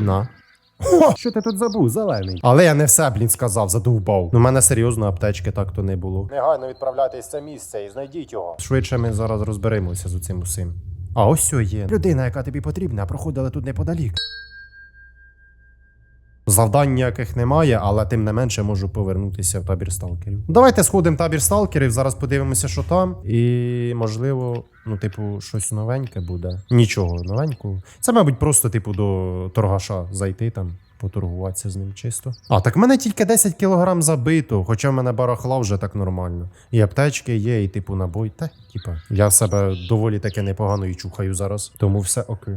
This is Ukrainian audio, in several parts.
На. Хо! що ти тут забув, зелений? Але я не все, блін, сказав, задовбав. Ну, в мене серйозно аптечки так то не було. Негайно відправляйтесь в це місце і знайдіть його. Швидше ми зараз розберемося з цим усім. А ось що є. Людина, яка тобі потрібна, проходила тут неподалік. Завдань ніяких немає, але тим не менше можу повернутися в табір сталкерів. Давайте сходимо в табір сталкерів, зараз подивимося, що там. І можливо, ну, типу, щось новеньке буде. Нічого новенького. Це, мабуть, просто, типу, до торгаша зайти там. Поторгуватися з ним чисто. А, так в мене тільки 10 кілограм забито, хоча в мене барахла вже так нормально. І аптечки є, і типу набой. Та, типа, я себе доволі таки непогано і чухаю зараз. Тому все окей.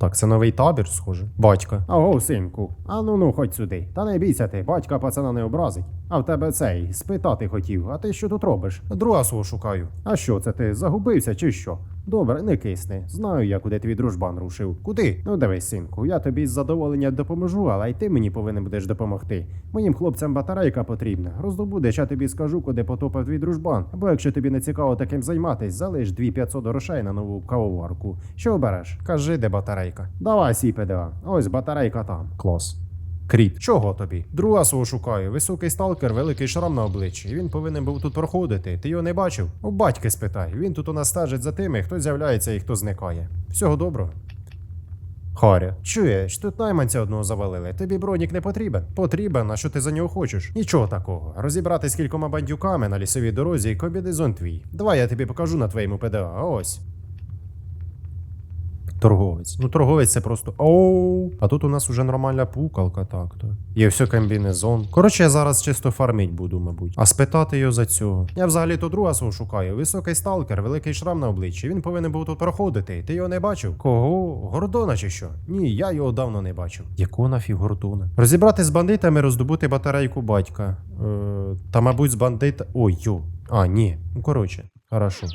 Так, це новий табір, схоже. Батька. Аго, синку. А ну ну, ходь сюди. Та не бійся ти, батька пацана не образить. А в тебе цей спитати хотів, а ти що тут робиш? Друга свого шукаю. А що це ти загубився чи що? Добре, не кисни. Знаю я, куди твій дружбан рушив. Куди? Ну дивись, синку, я тобі з задоволення допоможу, але й ти мені повинен будеш допомогти. Моїм хлопцям батарейка потрібна. Роздобудеш, я тобі скажу, куди потопав твій дружбан. Або якщо тобі не цікаво таким займатись, залиш 2500 грошей на нову кавоварку. Що обереш? Кажи, де батарейка. Давай, сіпеда. Ось батарейка там. Клас. Кріт, чого тобі? Друга свого шукаю. Високий сталкер, великий шрам на обличчі. Він повинен був тут проходити. Ти його не бачив? У батьки спитай. Він тут у нас стежить за тими, хто з'являється і хто зникає. Всього доброго. Харя, чуєш, тут найманця одного завалили. Тобі бронік не потрібен? Потрібен, а що ти за нього хочеш? Нічого такого. Розібратись з кількома бандюками на лісовій дорозі і комбінезон твій. Давай я тобі покажу на твоєму ПДА. Ось. Торговець. Ну, торговець це просто оу. А тут у нас уже нормальна пукалка, так то. Є все комбінезон. Коротше, я зараз чисто фармить буду, мабуть. А спитати його за цього. Я взагалі то друга свого шукаю. Високий сталкер, великий шрам на обличчі. Він повинен був тут проходити. Ти його не бачив? Кого? Гордона чи що? Ні, я його давно не бачив. Якого нафіг Гордона? Розібрати з бандитами, роздобути батарейку батька. Е, та, мабуть, з бандита. Ой, йо. А, ні. Ну, коротше, хорошо.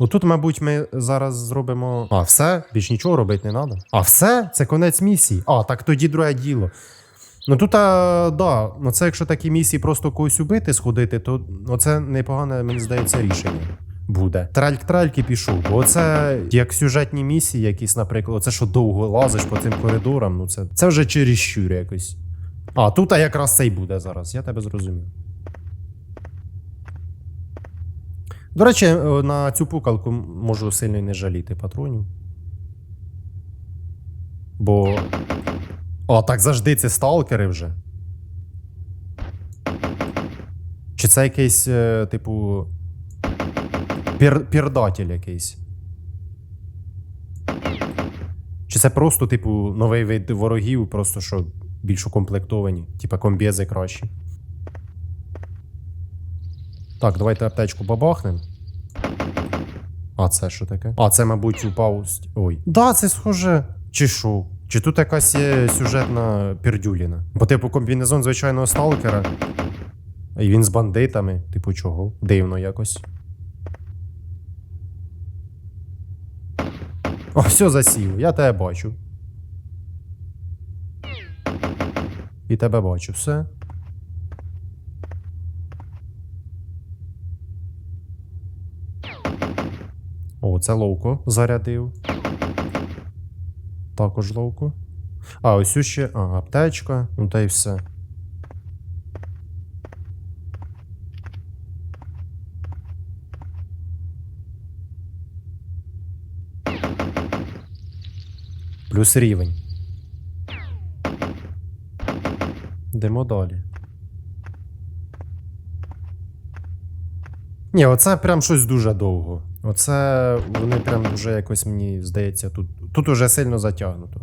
Ну тут, мабуть, ми зараз зробимо. А, все? Більш нічого робити не треба. А все? Це конець місії. А, так тоді друге діло. Ну тут, а, да, ну це якщо такі місії просто когось убити, сходити, то ну, це непогане, мені здається, рішення. Буде. Тральк-тральки пішов. Бо це як сюжетні місії, якісь, наприклад, оце що довго лазиш по цим коридорам, ну це, це вже чересчур якось. А, тут а якраз цей буде зараз, я тебе зрозумів. До речі, е, на цю пукалку можу сильно не жаліти патронів. Бо. О, так завжди це сталкери вже. Чи це якийсь, е, типу. Пір... Пірдатель якийсь. Чи це просто, типу, новий вид ворогів, просто що більш укомплектовані, типа комбізи кращі. Так, давайте аптечку бабахнем. А це що таке? А, це, мабуть, упав. Ой. Да, це схоже. Чи що? Чи тут якась є сюжетна пірдюліна? Бо, типу, комбінезон звичайного сталкера. І він з бандитами. Типу, чого? Дивно якось. О, все засів, я тебе бачу. І тебе бачу, все. О, це ловко зарядив. Також ловко. А, ось ще. А, аптечка. Ну та й все. Плюс рівень. Йдемо далі. Ні, оце прям щось дуже довго. Оце вони прям дуже якось мені здається, тут, тут уже сильно затягнуто.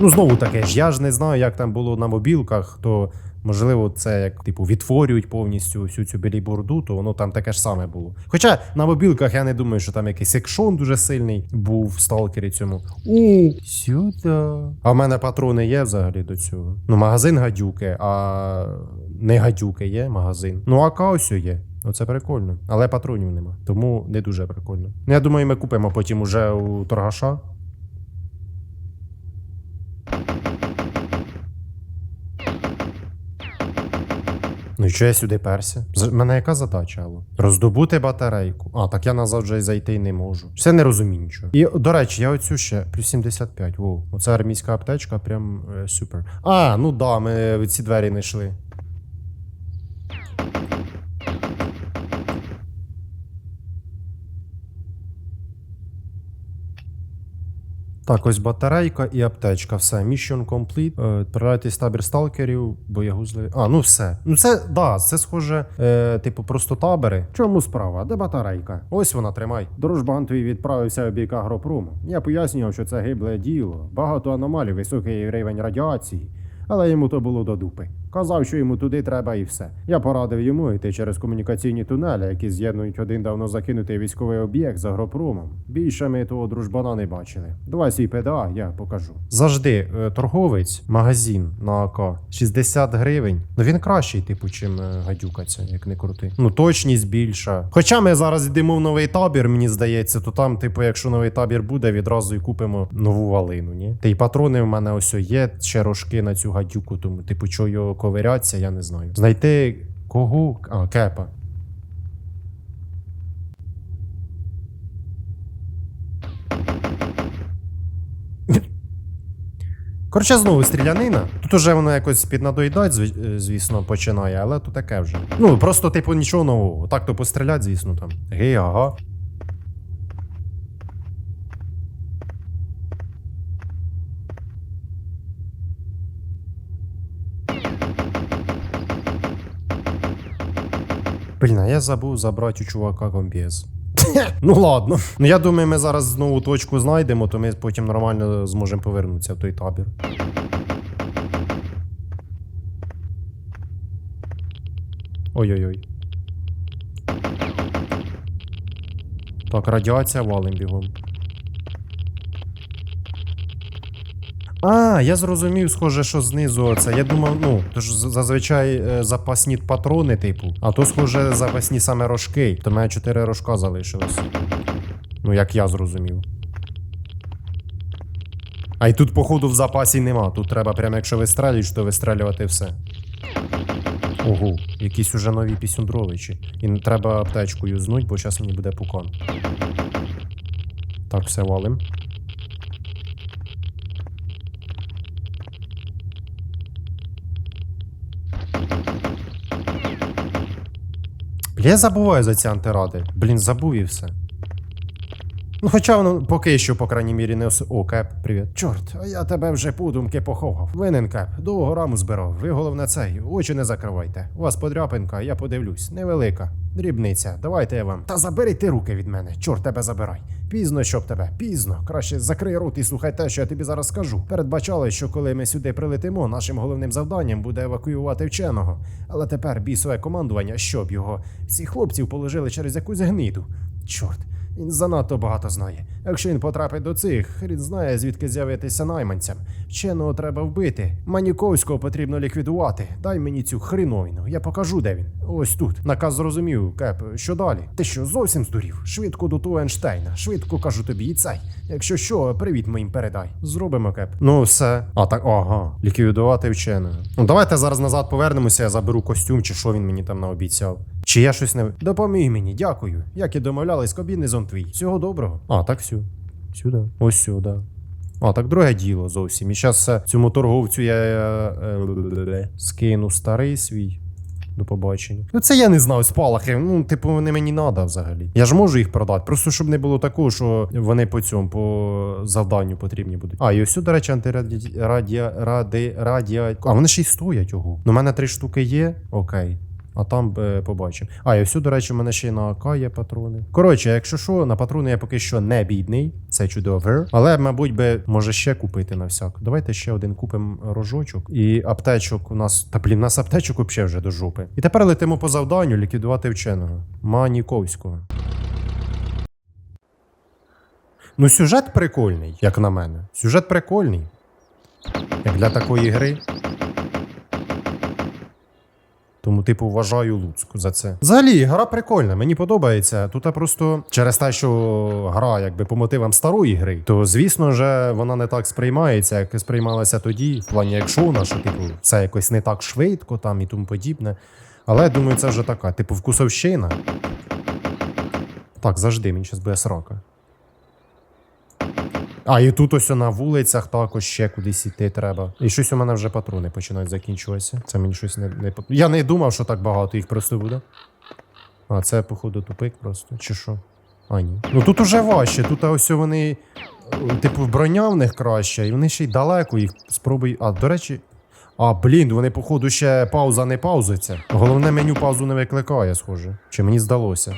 Ну, знову таке ж, я ж не знаю, як там було на мобілках, то можливо це як типу відтворюють повністю всю цю біліборду, то воно там таке ж саме було. Хоча на мобілках я не думаю, що там якийсь екшон дуже сильний був в сталкері цьому. У сюди. А в мене патрони є взагалі до цього. Ну, магазин гадюки, а не гадюки є магазин. Ну, а ось є. Оце прикольно. Але патронів нема. Тому не дуже прикольно. Ну, я думаю, ми купимо потім уже у торгаша. Ну і що я сюди перся? З- мене яка задача? Алло? Роздобути батарейку. А, так я назад вже й зайти не можу. Все не розумію нічого. І, до речі, я оцю ще плюс 75. Воу. Оце армійська аптечка, прям е, супер. А, ну да, ми ці двері не йшли. Так, ось батарейка і аптечка. Все, mission complete. Е, табір сталкерів, боягузливі. А, ну все. Ну це, да, це схоже, е, типу, просто табори. Чому справа? Де батарейка? Ось вона, тримай. Дружбан твій відправився в бік агропрому. Я пояснював, що це гибле діло. Багато аномалій, високий рівень радіації. Але йому то було до дупи. Казав, що йому туди треба і все. Я порадив йому йти через комунікаційні тунелі, які з'єднують один давно закинутий військовий об'єкт з агропромом. Більше ми того дружбана не бачили. Давай свій ПДА, я покажу. Завжди е, торговець, магазин на АК 60 гривень. Ну він кращий, типу, чим е, гадюка ця, як не крути. Ну точність більша. Хоча ми зараз йдемо в новий табір, мені здається, то там, типу, якщо новий табір буде, відразу і купимо нову валину. Ні? Та й патрони в мене ось є, ще рожки на цю гадюку, тому типу, чого його ковиряться, я не знаю. Знайти кого? А, кепа. Коротше, знову стрілянина. Тут уже воно якось піднадоїдать, е, звісно, починає, але то таке вже. Ну, просто, типу, нічого нового. Так то пострілять, звісно, там. Гей, ага. Блін, а я забув забрати у чувака комбез. ну ладно. Ну я думаю, ми зараз знову точку знайдемо, то ми потім нормально зможемо повернутися в той табір. Ой-ой-ой. Так, радіація валим бігом. А, я зрозумів, схоже, що знизу це. Я думав, ну, то ж зазвичай е, запасні патрони, типу, а то, схоже, запасні саме рожки. То мене 4 рожка залишилось. Ну, як я зрозумів. А й тут, походу, в запасі нема. Тут треба, прямо якщо вистрелюєш, то вистрелювати все. Ого, якісь уже нові пісюндровичі. І не треба аптечку юзнуть, бо зараз мені буде пукан. Так, все валим. Я забуваю за ці антиради. Блін, забув і все. Ну, хоча воно поки що, по крайній мірі, не ос... О, Кеп, привіт. Чорт, а я тебе вже подумки поховав. Винен Кеп, довго раму збирав. Ви головне цей, очі не закривайте. У вас подряпинка, я подивлюсь. Невелика. Дрібниця, давайте я вам. Та забери ти руки від мене, чорт тебе забирай. Пізно, щоб тебе, пізно. Краще закрий рот і слухай те, що я тобі зараз скажу. Передбачали, що коли ми сюди прилетимо, нашим головним завданням буде евакуювати вченого. Але тепер бісове командування, щоб його. Всіх хлопців положили через якусь гниду. Чорт. Він занадто багато знає. Якщо він потрапить до цих, хрін знає, звідки з'явитися найманцям. Вченого треба вбити. Маніковського потрібно ліквідувати. Дай мені цю хріновину. Я покажу, де він. Ось тут. Наказ зрозумів, Кеп. Що далі? Ти що, зовсім здурів? Швидко до того Ейнштейна. Швидко кажу тобі і цей. Якщо що, привіт моїм передай. Зробимо Кеп. Ну, все. А так, ага. Ліквідувати вченого. Ну давайте зараз назад повернемося, я заберу костюм, чи що він мені там наобіцяв. Чи я щось не. Допоміг мені, дякую. Як і домовлялись, комбінезон твій. Всього доброго. А, так сю. Сюди. Ось сюди. А, так друге діло зовсім. І зараз цьому торговцю я е, е, скину старий свій. До побачення. Ну це я не знаю, спалахи. Ну, типу, вони мені надо взагалі. Я ж можу їх продати. Просто щоб не було такого, що вони по цьому, по завданню потрібні будуть. А, і ось, до речі, антираді... Радіа... Ради... Радіа... А вони ще й стоять ого. Ну, у мене три штуки є. Окей. А там е, побачимо. А, і все, до речі, у мене ще й на АК є патрони. Коротше, якщо що, на патрони я поки що не бідний, це чудово. Але, мабуть, би може ще купити на всяк. Давайте ще один купимо рожочок. І аптечок у нас. Та блін, у нас аптечок взагалі вже до жопи. І тепер летимо по завданню ліквідувати вченого. Маніковського. Ну, сюжет прикольний, як на мене. Сюжет прикольний. Як для такої гри. Тому, типу, вважаю Луцьк за це. Взагалі, гра прикольна, мені подобається. Тут просто через те, що гра якби по мотивам старої гри, то звісно ж вона не так сприймається, як сприймалася тоді, в плані екшона, що типу все якось не так швидко там і тому подібне. Але думаю, це вже така, типу, вкусовщина. Так, завжди, мені зараз буде срока. А, і тут ось на вулицях також ще кудись іти треба. І щось у мене вже патрони починають закінчуватися. Це мені щось не, не... Я не думав, що так багато їх просто буде. А, це, походу, тупик просто. Чи що? А, ні. Ну тут уже важче. Тут ось вони. е, Типу, броня в них краща, і вони ще й далеко їх спробуй. А, до речі. А, блін, вони, походу, ще пауза не паузиться. Головне меню паузу не викликає, схоже. Чи мені здалося?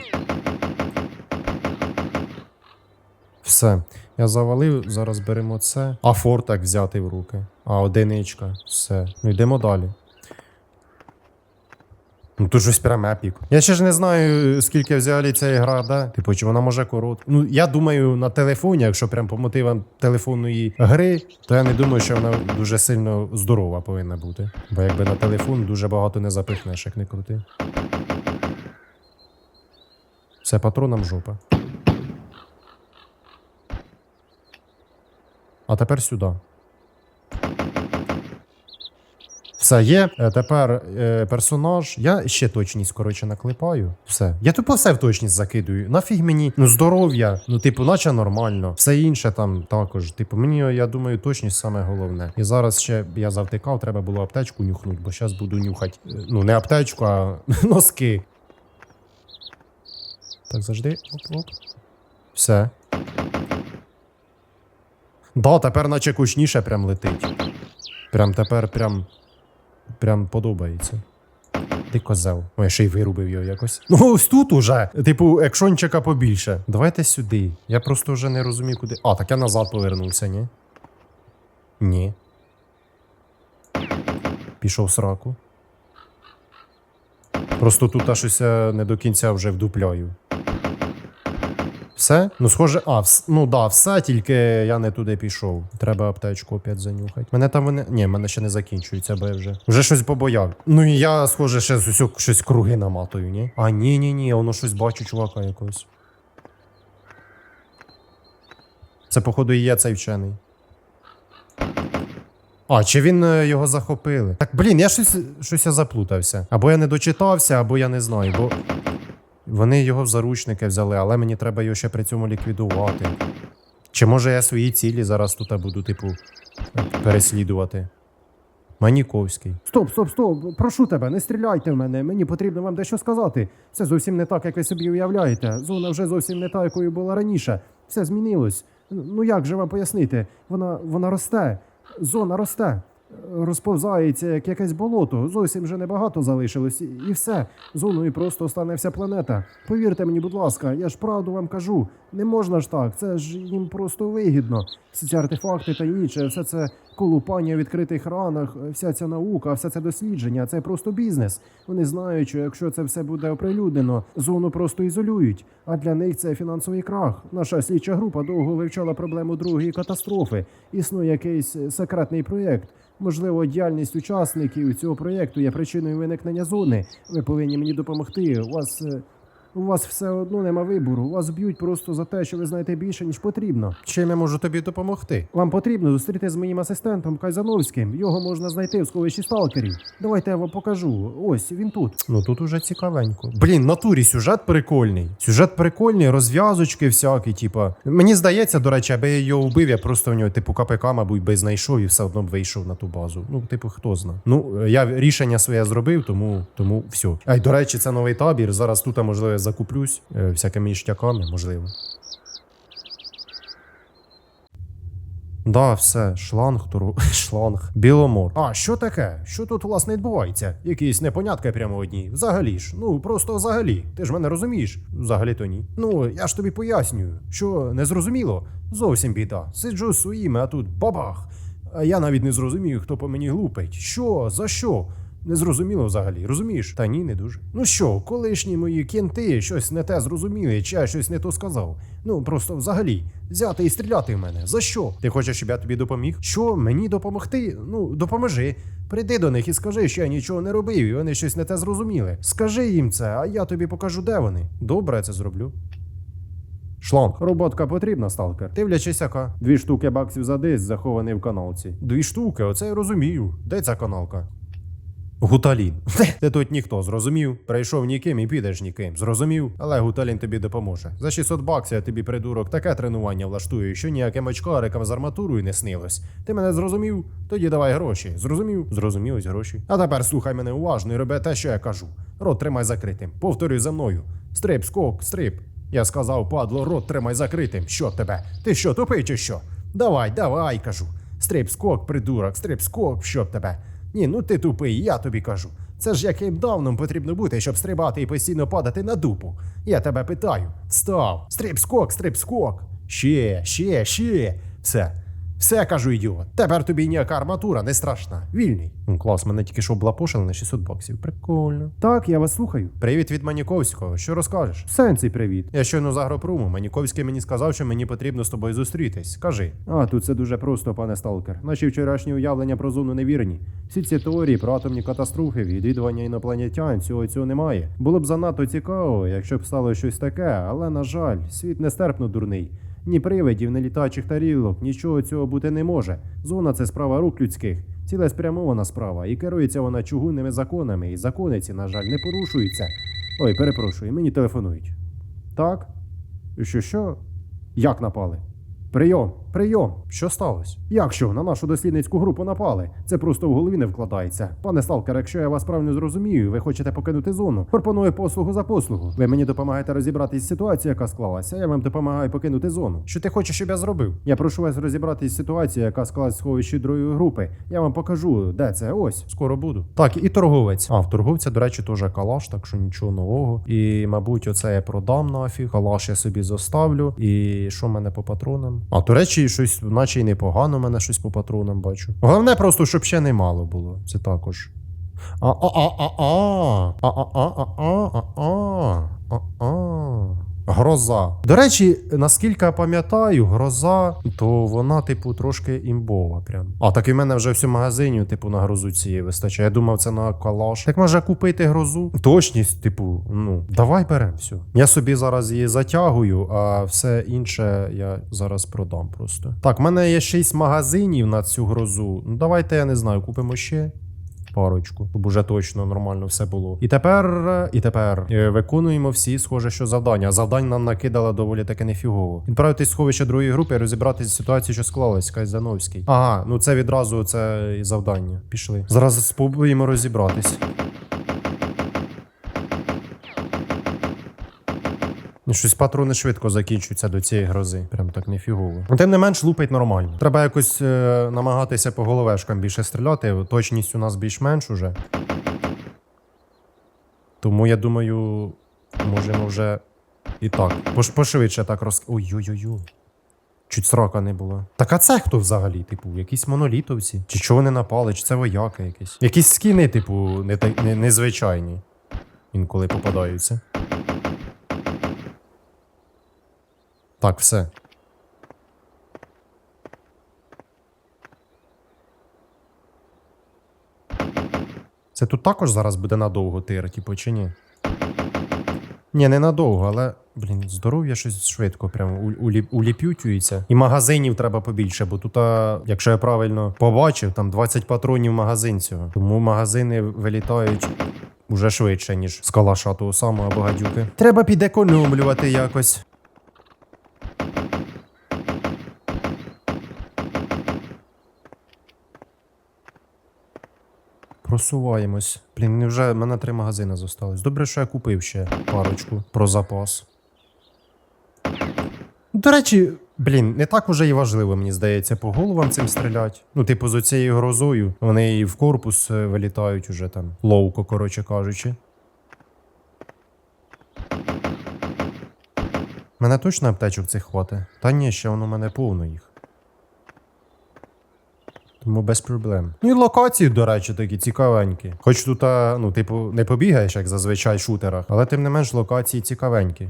Все. Я завалив, зараз беремо це. А фортак взяти в руки. А, одиничка. Все. Ну йдемо далі. Ну тут щось прям епік. Я ще ж не знаю, скільки взагалі ця гра, да? Типу, чи вона може коротка. Ну, я думаю, на телефоні, якщо прям по мотивам телефонної гри, то я не думаю, що вона дуже сильно здорова повинна бути. Бо якби на телефон дуже багато не запихнеш, як не крути. Все, патронам жопа. А тепер сюди. Все є. Е, Тепер е, персонаж. Я ще точність, коротше, наклепаю. Все. Я тупо все в точність закидую. Нафіг мені, ну здоров'я, ну, типу, наче нормально. Все інше там також. Типу, мені, я думаю, точність саме головне. І зараз ще я завтикав, треба було аптечку нюхнути, бо зараз буду нюхати. е, Ну, не аптечку, а носки. Так, завжди. Оп-оп. Все. Да, тепер наче кучніше прям летить. Прям тепер прям. Прям подобається. Ти козел. Ой, я ще й вирубив його якось. Ну, ось тут уже. Типу, екшончика побільше. Давайте сюди. Я просто вже не розумію, куди. А, так я назад повернувся, ні? Ні. Пішов сраку. Просто тут аж щось не до кінця вже вдупляю. Все? Ну, схоже, а, вс... ну да, все, тільки я не туди пішов. Треба аптечку опять занюхати. Мене там вони. Ні, мене ще не закінчується, бо я вже. Вже щось побояв. Ну і я, схоже, ще з щось круги наматую, ні? А, ні, ні, ні, воно щось бачу, чувака якогось. Це, походу, і є цей вчений. А, чи він е, його захопили? Так, блін, я щось, щось я заплутався. Або я не дочитався, або я не знаю, бо. Вони його в заручники взяли, але мені треба його ще при цьому ліквідувати. Чи може я свої цілі зараз тут буду, типу, переслідувати? Маніковський. Стоп, стоп, стоп. Прошу тебе, не стріляйте в мене. Мені потрібно вам дещо сказати. Все зовсім не так, як ви собі уявляєте. Зона вже зовсім не та, якою була раніше. Все змінилось. Ну як же вам пояснити? Вона, вона росте. Зона росте. Розповзається, як якесь болото. Зовсім вже небагато залишилось, і- все. Зоною просто стане вся планета. Повірте мені, будь ласка, я ж правду вам кажу. Не можна ж так, це ж їм просто вигідно. Всі ці артефакти та інше, все це колупання в відкритих ранах, вся ця наука, все це дослідження, це просто бізнес. Вони знають, що якщо це все буде оприлюднено, зону просто ізолюють. А для них це фінансовий крах. Наша слідча група довго вивчала проблему другої катастрофи. Існує якийсь секретний проєкт. Можливо, діяльність учасників цього проєкту є причиною виникнення зони. Ви повинні мені допомогти. У вас. У вас все одно нема вибору. Вас б'ють просто за те, що ви знаєте більше, ніж потрібно. Чим я можу тобі допомогти? Вам потрібно зустріти з моїм асистентом Кайзановським. Його можна знайти в сховищі сталкерів. Давайте я вам покажу. Ось він тут. Ну тут уже цікавенько. Блін, натурі сюжет прикольний. Сюжет прикольний, розв'язочки всякі, типа. Мені здається, до речі, аби я його вбив, я просто в нього, типу, КПК, мабуть, би знайшов і все одно б вийшов на ту базу. Ну, типу, хто зна. Ну, я рішення своє зробив, тому, тому все. А й до речі, це новий табір. Зараз тут, можливо, закуплюсь е, всякими іштяками, можливо. Да, все, шланг, туру... шланг, біломор. А що таке? Що тут власне відбувається? Якісь непонятки прямо одні. Взагалі ж, ну просто взагалі. Ти ж мене розумієш? Взагалі то ні. Ну я ж тобі пояснюю, що не зрозуміло. Зовсім біда. Сиджу з своїми, а тут бабах. А я навіть не зрозумію, хто по мені глупить. Що? За що? Не зрозуміло взагалі, розумієш? Та ні, не дуже. Ну що, колишні мої кінти щось не те зрозуміли, чи я щось не то сказав. Ну просто взагалі взяти і стріляти в мене. За що? Ти хочеш, щоб я тобі допоміг? Що мені допомогти? Ну, допоможи. Прийди до них і скажи, що я нічого не робив, і вони щось не те зрозуміли. Скажи їм це, а я тобі покажу, де вони. Добре, це зроблю. Шланг. Роботка потрібна, сталкер. Дивлячись, яка. Дві штуки баксів за диск захований в каналці. Дві штуки, оце я розумію. Де ця каналка? Гуталін. Ти тут ніхто, зрозумів? Прийшов ніким і підеш ніким, зрозумів? Але гуталін тобі допоможе. За 600 баксів я тобі придурок таке тренування влаштую, що ніяким очкарикам з арматурою не снилось. Ти мене зрозумів? Тоді давай гроші. Зрозумів? Зрозумів ось гроші. А тепер слухай мене уважно і роби те, що я кажу. Рот тримай закритим. Повторюй за мною. Стрип, скок, стрип. Я сказав, падло, рот тримай закритим. Що тебе? Ти що, тупий чи що? Давай, давай, кажу. Стрип, скок, придурок, стрип, скок, щоб тебе. Ні, ну ти тупий, я тобі кажу. Це ж яким давном потрібно бути, щоб стрибати і постійно падати на дупу. Я тебе питаю. Став. Стрип, скок, стрип, скок. Ще, ще, ще. Все. Все кажу, ідіот. Тепер тобі ніяка арматура не страшна. Вільний. Клас, мене тільки що облапошили на 600 баксів. Прикольно. Так, я вас слухаю. Привіт від Маніковського. Що розкажеш? Сенсі, привіт. Я щойно з агропрому. Маніковський мені сказав, що мені потрібно з тобою зустрітись. Кажи. А, тут це дуже просто, пане Сталкер. Наші вчорашні уявлення про зону невірні. Всі ці теорії про атомні катастрофи, відвідування інопланетян, цього цього немає. Було б занадто цікаво, якщо б стало щось таке, але на жаль, світ нестерпно дурний. Ні привидів, ні літачих тарілок, нічого цього бути не може. Зона це справа рук людських. Цілеспрямована справа, і керується вона чугунними законами, і закони ці, на жаль, не порушуються. Ой, перепрошую, мені телефонують. Так? Що, що? Як напали? Прийом, прийом. Що сталося? Як що? На нашу дослідницьку групу напали? Це просто в голові не вкладається. Пане Сталкер, якщо я вас правильно зрозумію, ви хочете покинути зону. Пропоную послугу за послугу. Ви мені допомагаєте розібратись з ситуацією, яка склалася. Я вам допомагаю покинути зону. Що ти хочеш, щоб я зробив? Я прошу вас розібратись з ситуацією, яка склалась в сховищі другої групи. Я вам покажу, де це. Ось скоро буду. Так, і торговець. А в торговця, до речі, теж калаш, так що нічого нового. І, мабуть, оце я продам нафіг. Калаш я собі зоставлю. І що в мене по патронам? А до речі, щось, наче й непогано, мене щось по патронам бачу. Головне, просто, щоб ще не мало було. Це також. А а а Гроза. До речі, наскільки я пам'ятаю, гроза, то вона, типу, трошки імбова. Прям. А так і в мене вже всю магазині, типу, на грозу цієї вистачає. Я думав, це на калаш. Так може купити грозу. Точність, типу, ну, давай беремо всю. Я собі зараз її затягую, а все інше я зараз продам просто. Так, в мене є шість магазинів на цю грозу. Ну давайте я не знаю, купимо ще парочку, щоб уже точно нормально все було. І тепер, і тепер е, виконуємо всі схоже, що завдання. Завдань нам накидала доволі таки нефігово. Відправитись сховище другої групи, розібратися з що склалась, Кайзановський. Ага, ну це відразу це завдання. Пішли. Зараз спробуємо розібратись. Щось патрони швидко закінчуються до цієї грози. Прям так нефігово. Ну, Тим не менш, лупить нормально. Треба якось е, намагатися по головешкам більше стріляти. Точність у нас більш-менш уже. Тому я думаю, можемо вже і так. Пош, пошвидше так роз. Ой-ой-ой. Чуть срака не було. Так а це хто взагалі? Типу, якісь монолітовці? Чи чого вони напали? Чи це вояки якісь? Якісь скіни, типу, не, не, незвичайні. Інколи попадаються. Так, все. Це тут також зараз буде надовго тир, типу, чи ні? Ні, не надовго, але, блін, здоров'я щось швидко прям у- уліпютюється. І магазинів треба побільше, бо тут, якщо я правильно побачив, там 20 патронів магазин цього. Тому магазини вилітають уже швидше, ніж з калаша того самого або гадюки. Треба підекономлювати якось. Просуваємось. Блін, невже в мене три магазини зостались. Добре, що я купив ще парочку про запас. До речі, блін, не так уже і важливо, мені здається, по головам цим стрілять. Ну, типу, з оцією грозою вони і в корпус е, вилітають уже там. Ловко, коротше кажучи. Мене точно аптечок цих хватить? Та ні, ще воно мене повно їх. Тому без проблем. Ну і локації, до речі, такі цікавенькі. Хоч тут, ну, типу, не побігаєш, як зазвичай в шутерах, але тим не менш локації цікавенькі.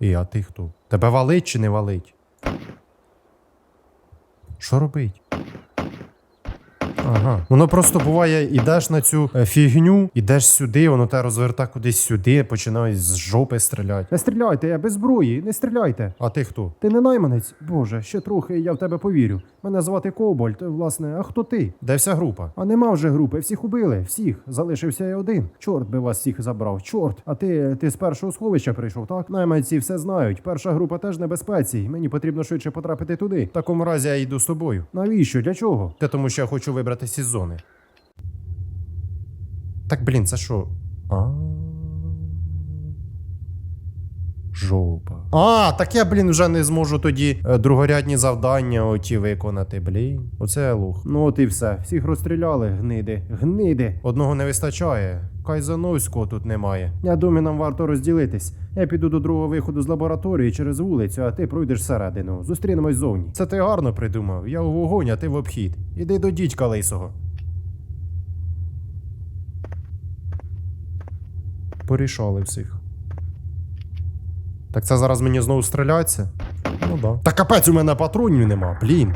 І, а ти хто? Тебе валить чи не валить? Що робить? Ага. Воно просто буває, ідеш на цю е, фігню, ідеш сюди, воно те розверта кудись сюди, починає з жопи стріляти. Не стріляйте, я без зброї, не стріляйте. А ти хто? Ти не найманець? Боже, ще трохи, я в тебе повірю. Мене звати Кобольд, власне, а хто ти? Де вся група? А нема вже групи, всіх убили, всіх. Залишився я один. Чорт би вас всіх забрав, чорт. А ти, ти з першого сховища прийшов, так? Найманці все знають. Перша група теж небезпеці. Мені потрібно швидше потрапити туди. В такому разі я йду з тобою. Навіщо? Для чого? Та тому що я хочу вибратися із зони. Так, блін, це що? А. Жопа. А, так я, блін, вже не зможу тоді е, другорядні завдання оті виконати, блін. Оце лух. Ну от і все. Всіх розстріляли, гниди. Гниди. Одного не вистачає. Кайзановського тут немає. Я думаю, нам варто розділитись. Я піду до другого виходу з лабораторії через вулицю, а ти пройдеш всередину. Зустрінемось зовні. Це ти гарно придумав. Я у вогонь, а ти в обхід. Іди до дідька лисого. Порішали всіх. Так це зараз мені знову стріляться? Ну да. Та капець у мене патронів нема, блін.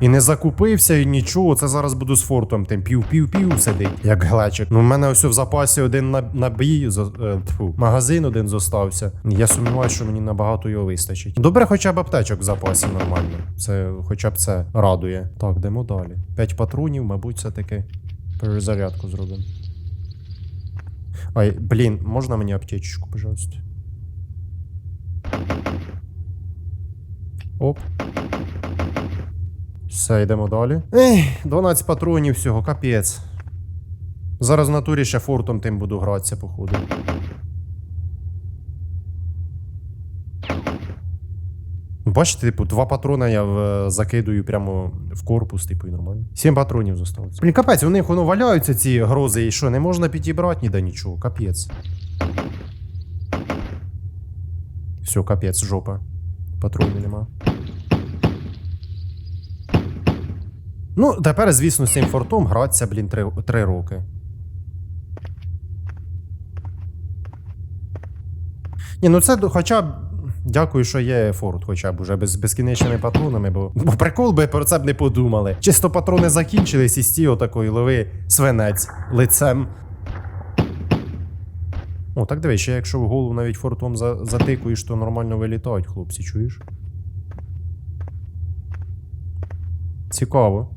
І не закупився, і нічого. Це зараз буду з фортом тим пів-пів-пів сидить, як глечик. Ну, в мене ось в запасі один набій, е, тьфу, магазин один зостався. Я сумніваюся, що мені набагато його вистачить. Добре, хоча б аптечок в запасі нормально. Це хоча б це радує. Так, йдемо далі. П'ять патронів, мабуть, все таки перезарядку зробимо. Ай, блін, можна мені аптечечку, пожалуйста? Оп. Все, йдемо далі. Ех, 12 патронів всього, капець. Зараз в натурі ще фортом тим буду гратися, походу. Бачите, типу, два патрона я в, закидую прямо в корпус, типу, і нормально. Сім патронів зосталося. Блін, капець, у них воно валяються ці грози, і що, не можна підібрати ніде нічого, капець. Все, капець, жопа. Патронів нема. Ну, тепер, звісно, з цим фортом гратися, блін, три, три роки. Ні, ну це хоча б. Дякую, що є форт, хоча б уже без безкінечними патронами, бо, бо прикол би про це б не подумали. Чисто патрони закінчились і стій отакої лови свинець лицем. О, так дивись, якщо в голову навіть фортом за, затикуєш, то нормально вилітають, хлопці, чуєш? Цікаво.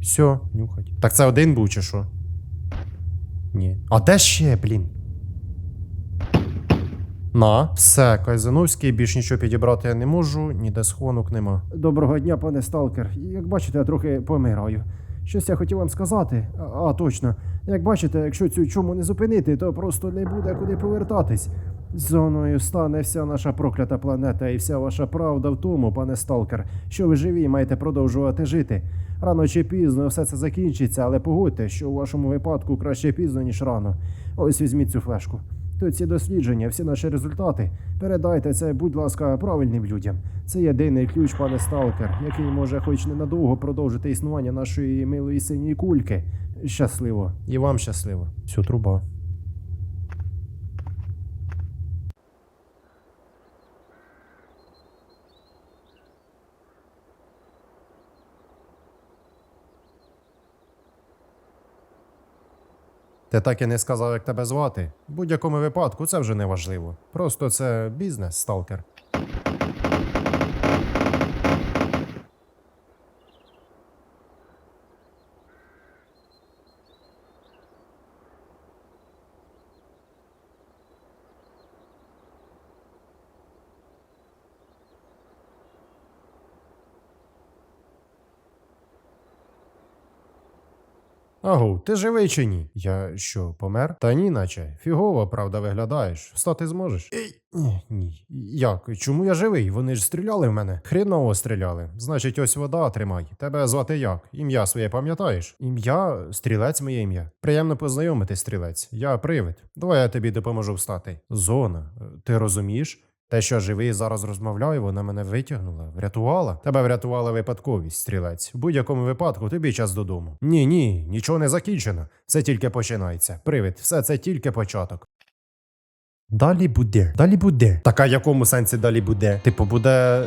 Все, нюхать. Так це один був чи що? Ні. А де ще, блін? На, все, Кайзановський, більш нічого підібрати я не можу, ніде схованок нема. Доброго дня, пане сталкер. Як бачите, я трохи помираю. Щось я хотів вам сказати. А, а, точно. Як бачите, якщо цю чому не зупинити, то просто не буде куди повертатись. Зоною стане вся наша проклята планета, і вся ваша правда в тому, пане сталкер, що ви живі і маєте продовжувати жити. Рано чи пізно все це закінчиться, але погодьте, що у вашому випадку краще пізно, ніж рано. Ось візьміть цю флешку. Тут ці дослідження, всі наші результати. Передайте це, будь ласка, правильним людям. Це єдиний ключ, пане сталкер, який може хоч ненадовго продовжити існування нашої милої синьої кульки. Щасливо. І вам щасливо. Все, труба. Ти так і не сказав, як тебе звати. В будь-якому випадку це вже не важливо. Просто це бізнес, сталкер. Ти живий чи ні? Я що, помер? Та ні, наче. Фігово, правда, виглядаєш. Встати зможеш? Ей, ні, ні. Як? Чому я живий? Вони ж стріляли в мене. Хріново стріляли. Значить, ось вода тримай. Тебе звати як? Ім'я своє пам'ятаєш? Ім'я стрілець моє ім'я. Приємно познайомити, стрілець. Я привид. Давай я тобі допоможу встати. Зона. Ти розумієш? Те, що живий зараз розмовляю, вона мене витягнула, врятувала. Тебе врятувала випадковість, стрілець. В будь-якому випадку тобі час додому. Ні, ні, нічого не закінчено. Це тільки починається. Привид, все це тільки початок. Далі буде. Далі буде. Так а якому сенсі далі буде? Типу, буде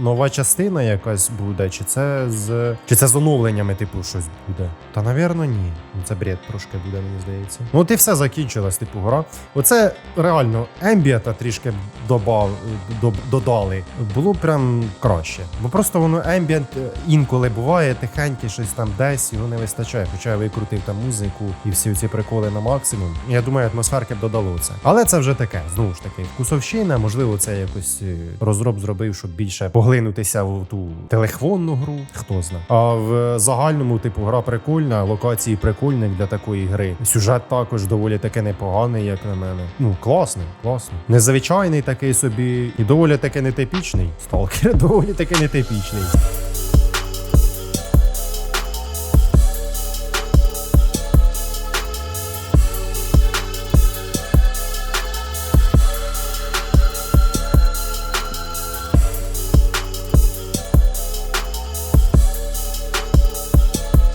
нова частина якась буде, чи це з. Чи це з оновленнями, типу, щось буде? Та навірно, ні. Ну, Це бред трошки буде, мені здається. Ну от і все закінчилось, типу, гра. Оце реально ембіата трішки добав, доб- додали. Було прям краще. Бо просто воно ембієнт е, інколи буває, тихеньке щось там десь, його не вистачає. Хоча я викрутив там музику і всі ці приколи на максимум. Я думаю, атмосферки б додало це. Але це вже таке, знову ж таки, вкусовщина. Можливо, це якось е, розроб зробив, щоб більше поглинутися в ту телехвонну гру. Хто знає. А в загальному, типу, гра прикольна, локації прикольні для такої гри. Сюжет також доволі таки непоганий, як на мене. Ну, класний, класний. Незвичайний такий собі і доволі таки нетипічний. Сталкер доволі таки нетипічний.